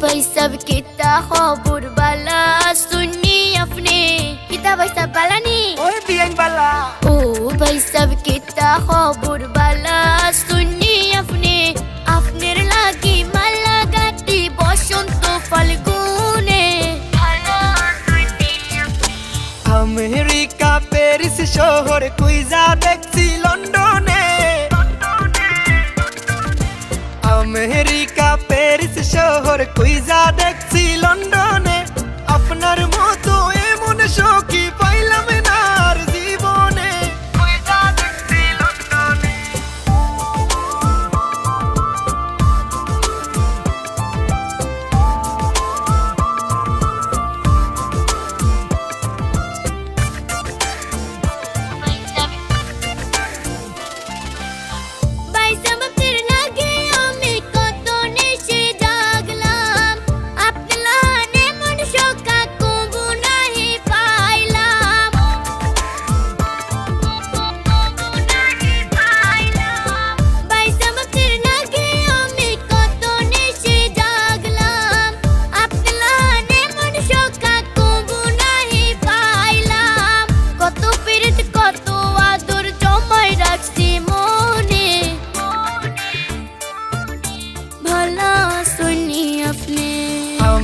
باي سب كتا خبر بلا سني افني كتا باي سب بلاني اوي بيان بلا او باي سب كتا خبر بلا سني افني افنر لاغي مالا غاتي بوشنت فالگونے America Paris শহর কুইজা দেখছি লন্ডনে আমেরিকা শহর কুইজা দেখছি লন্ডনে। আপনার মতো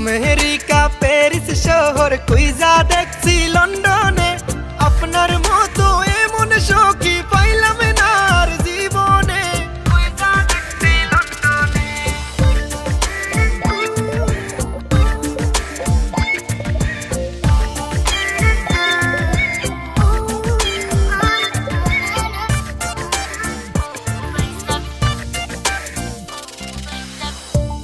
আমেরিকা প্যারিস শহর কুইজা দেখছি লন্ডনে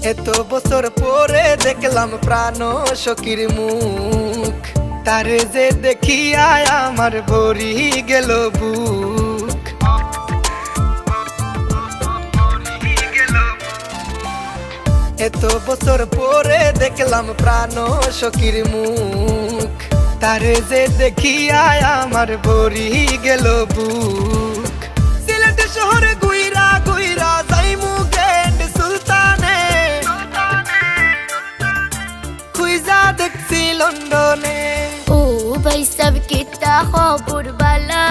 এত বছর পরে দেখলাম প্রাণ সখীর মুখ। তারে যে দেখিয়া আমার ভরি গেল বুক। এত বছর পরে দেখলাম প্রাণ সখীর মুখ। তারে যে দেখিয়া আমার ভরি গেল বুক। থাকছি লন্ডনে। ও ভাই সব কেটা খবর বালা?